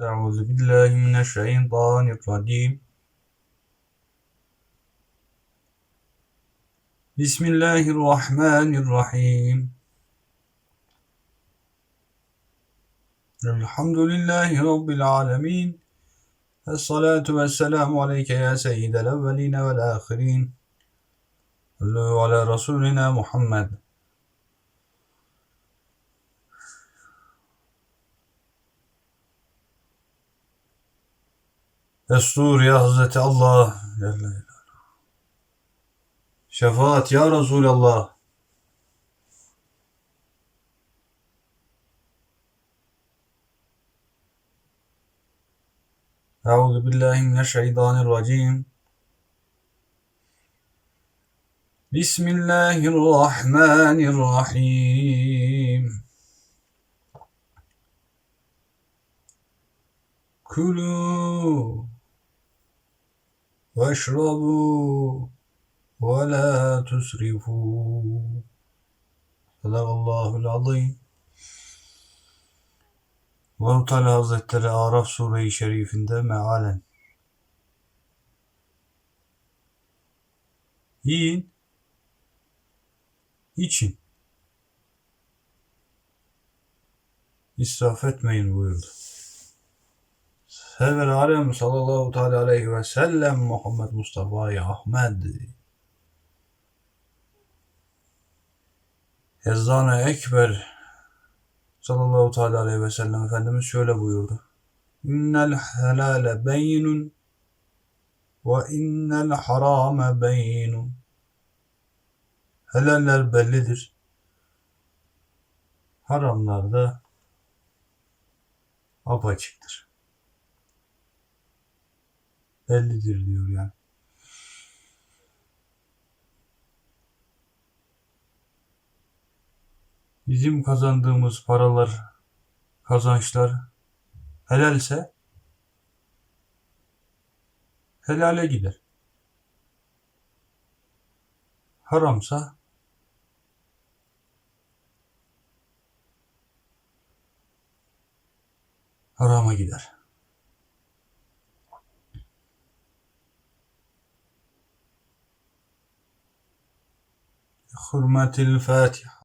أعوذ بالله من الشيطان الرجيم. بسم الله الرحمن الرحيم. الحمد لله رب العالمين. الصلاة والسلام عليك يا سيد الأولين والآخرين. صلوا على رسولنا محمد. Destur ya Hazreti Allah. Şefaat ya Resulallah. Euzu billahi mineşşeytanirracim. Bismillahirrahmanirrahim. Kulu veşrabu ve la tusrifu. Sadakallahul azim. Allah Hazretleri Araf Sure-i Şerifinde mealen Yiyin, için, israf etmeyin buyurdu. Sever Alem sallallahu teala aleyhi ve sellem Muhammed Mustafa Ahmed Ezzan-ı Ekber sallallahu teala aleyhi ve sellem Efendimiz şöyle buyurdu. İnnel helale beynun ve innel harame beynun. Helaller bellidir. Haramlar da apaçıktır. Bellidir diyor yani. Bizim kazandığımız paralar, kazançlar helalse helale gider. Haramsa harama gider. بحرمة الفاتحة.